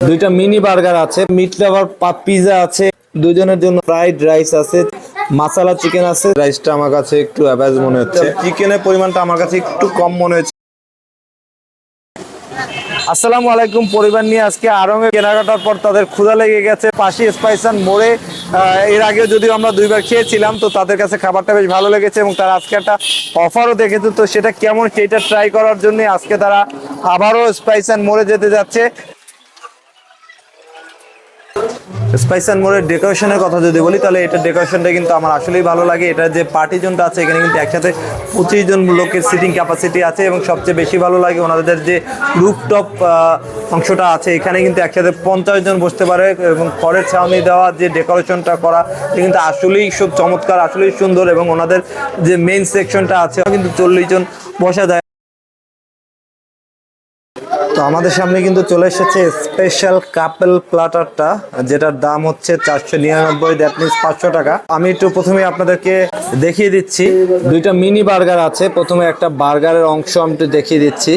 দুইটা mini burger আছে meat flavour pizza আছে দুজনের জন্য ফ্রাইড রাইস আছে মাসালা চিকেন আছে। রাইসটা আমার কাছে একটু অ্যাভারেজ মনে হচ্ছে। চিকেনের পরিমাণটা আমার কাছে একটু কম মনে হচ্ছে। আসসালামু আলাইকুম পরিবার নিয়ে আজকে আরঙে কেনাকাটার পর তাদের ক্ষুধা লেগে গেছে। পাশি স্পাইসান মোড়ে এর আগে যদিও আমরা দুইবার খেয়েছিলাম তো তাদের কাছে খাবারটা বেশ ভালো লেগেছে এবং তারা আজকে একটা অফারও দেখেছে। তো সেটা কেমন সেটা ট্রাই করার জন্য আজকে তারা আবারও স্পাইসান মোড়ে যেতে যাচ্ছে। স্পাইসান মোড়ের ডেকোরেশনের কথা যদি বলি, তাহলে এটা ডেকোরেশনটা কিন্তু আমার আসলেই ভালো লাগে। এটা যে পার্টি জোনটা আছে, এখানে কিন্তু একসাথে পঁচিশ জন লোকের সিটিং ক্যাপাসিটি আছে এবং সবচেয়ে বেশি ভালো লাগে ওনাদের যে রুফটপ অংশটা আছে। এখানে কিন্তু একসাথে পঞ্চাশ জন বসতে পারে এবং খড়ের ছাউনি দেওয়া, যে ডেকোরেশনটা করা, এটা কিন্তু আসলেই খুব চমৎকার, আসলেই সুন্দর এবং ওনাদের যে মেইন সেকশনটা আছে কিন্তু চল্লিশ জন বসা যায়। তো আমাদের সামনে কিন্তু চলে এসেছে স্পেশাল কাপেল প্লাটারটা যেটার দাম হচ্ছে চারশো নিরানব্বই দ্যাট মিনস পাঁচশো টাকা। আমি একটু প্রথমে আপনাদেরকে দেখিয়ে দিচ্ছি। দুইটা মিনি বার্গার আছে, প্রথমে একটা বার্গারের অংশ আমি একটু দেখিয়ে দিচ্ছি।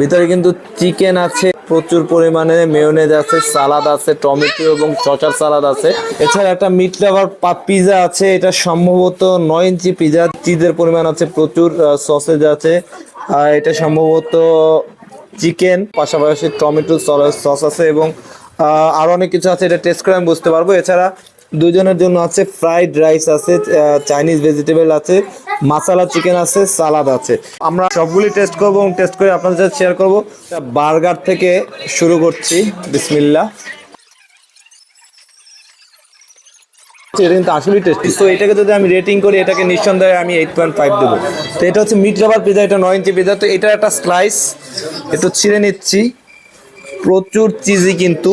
ভিতরে কিন্তু চিকেন আছে, প্রচুর পরিমাণে মেয়োনেজ আছে সালাদ আছে, টমেটো এবং চচার সালাদ আছে। এছাড়া একটা মিট ফ্লেভার পিজা আছে, এটা সম্ভবত নয় ইঞ্চি পিজা চিজের পরিমাণ আছে, প্রচুর সসেজ আছে। এটা সম্ভবত চিকেন, পাশাপাশি টমেটো সস আছে এবং আরও অনেক কিছু আছে, এটা টেস্ট করে আমি বুঝতে পারব। এছাড়া দুজনের জন্য আছে ফ্রাইড রাইস আছে চাইনিজ ভেজিটেবল আছে মাসালা চিকেন আছে সালাদ আছে। আমরা সবগুলি টেস্ট করব এবং টেস্ট করে আপনাদের সাথে শেয়ার করব। বার্গার থেকে শুরু করছি বিসমিল্লা এটা কিন্তু আসলেই টেস্টি তো এটাকে যদি আমি রেটিং করি, এটাকে নিঃসন্দেহে আমি এইট পয়েন্ট ফাইভ দেবো। তো এটা হচ্ছে মিট রাবার পিজা এটা নয় ইঞ্চি পিজা তো এটা একটা স্লাইস একটু ছিঁড়ে নিচ্ছি। প্রচুর চিজি কিন্তু।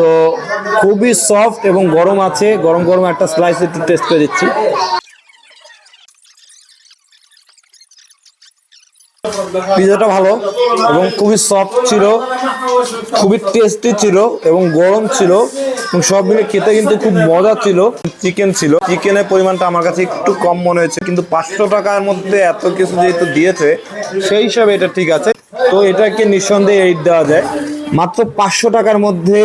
তো খুবই সফট এবং গরম আছে। গরম গরম একটা স্লাইস একটু টেস্ট করে দিচ্ছি। পিজাটা ভালো এবং খুবই সফট ছিল, খুবই টেস্টি ছিল এবং গরম ছিল এবং সব মিলে খেতে কিন্তু খুব মজা ছিল। চিকেন ছিল। চিকেনের পরিমাণটা আমার কাছে একটু কম মনে হয়েছে, কিন্তু পাঁচশো টাকার মধ্যে এত কিছু যেহেতু দিয়েছে, সেই হিসাবে এটা ঠিক আছে। তো এটাকে নিঃসন্দেহে এইট দেওয়া যায়। মাত্র পাঁচশো টাকার মধ্যে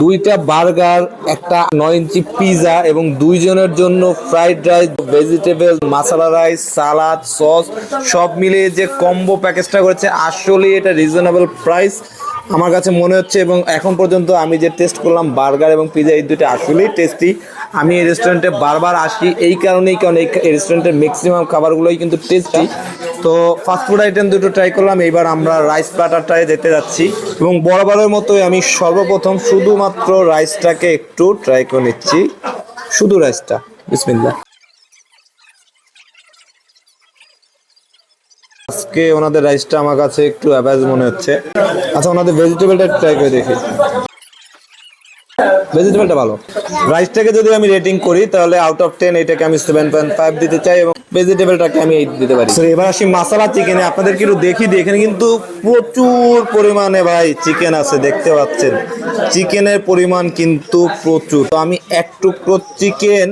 দুইটা বার্গার, একটা নয় ইঞ্চি পিজা এবং দুইজনের জন্য fried rice, vegetable, masala rice, salad, sauce, সব মিলিয়ে যে কম্বো প্যাকেজটা করেছে আসলে এটা রিজনেবল প্রাইস। আমার কাছে মনে হচ্ছে এবং এখন পর্যন্ত আমি যে টেস্ট করলাম, বার্গার এবং পিজা, এই দুটো আসলেই টেস্টি আমি এই রেস্টুরেন্টে বারবার আসি, এই কারণেই কারণ এই রেস্টুরেন্টের ম্যাক্সিমাম খাবারগুলোই কিন্তু টেস্টি তো ফাস্টফুড আইটেম দুটো ট্রাই করলাম, এইবার আমরা রাইস প্লাটারটায় যেতে যাচ্ছি। এবং বরাবরের মতোই আমি সর্বপ্রথম শুধুমাত্র রাইসটাকে একটু ট্রাই করে নিচ্ছি। শুধু রাইসটা বিসমিল্লা আজকে ওনাদের রাইসটা আমার কাছে একটু অ্যাভারেজ মনে হচ্ছে। আচ্ছা ওনাদের ভেজিটেবলটা ট্রাই করে দেখি। ভেজিটেবলটা ভালো। রাইসটাকে যদি আমি রেটিং করি, তাহলে আউট অফ টেন এটাকে আমি সেভেন পয়েন্ট ফাইভ দিতে চাই এবং ভেজিটেবলটাকে আমি এইট দিতে পারি। এবার আসি মাসালা চিকেনে আপনাদেরকে একটু দেখি দিই, এখানে কিন্তু প্রচুর পরিমাণে ভাই চিকেন আছে, দেখতে পাচ্ছেন। চিকেনের পরিমাণ কিন্তু প্রচুর। তো আমি এক টুকরো চিকেন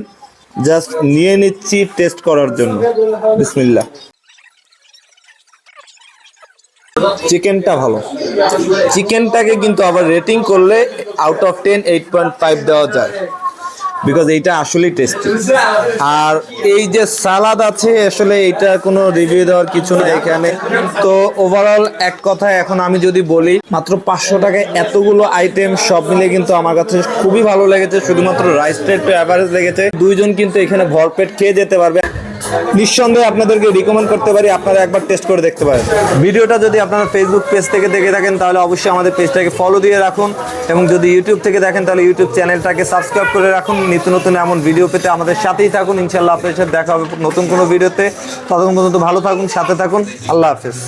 জাস্ট নিয়ে নিচ্ছি টেস্ট করার জন্য। বিসমিল্লা চিকেনটা ভালো। চিকেনটাকে কিন্তু আবার রেটিং করলে out of ten eight point five দেওয়া যায়। বিকজ এইটা আসলেই টেস্টি আর এই যে সালাদ আছে, আসলে এইটা কোনো রিভিউ দেওয়ার কিছু নেই এখানে। তো ওভারঅল এক কথায় এখন আমি যদি বলি, মাত্র পাঁচশো টাকায় এতগুলো আইটেম সব মিলে কিন্তু আমার কাছে খুবই ভালো লেগেছে। শুধুমাত্র রাইসটা একটু অ্যাভারেজ লেগেছে। দুইজন কিন্তু এখানে ভরপেট খেয়ে যেতে পারবে। নিঃসন্দেহে আপনাদেরকে রিকমেন্ড করতে পারি, আপনারা একবার টেস্ট করে দেখতে পারেন। ভিডিওটা যদি আপনারা ফেসবুক পেজ থেকে দেখে থাকেন, তাহলে অবশ্যই আমাদের পেজটাকে ফলো দিয়ে রাখুন। এবং যদি ইউটিউব থেকে দেখেন, তাহলে ইউটিউব চ্যানেলটাকে সাবস্ক্রাইব করে রাখুন। নিত্য নতুন এমন ভিডিও পেতে আমাদের সাথেই থাকুন। ইনশাল্লাহ আপনাদের সাথে দেখা হবে নতুন কোনো ভিডিওতে ততক্ষণ পর্যন্ত ভালো থাকুন, সাথে থাকুন। আল্লাহ হাফেজ।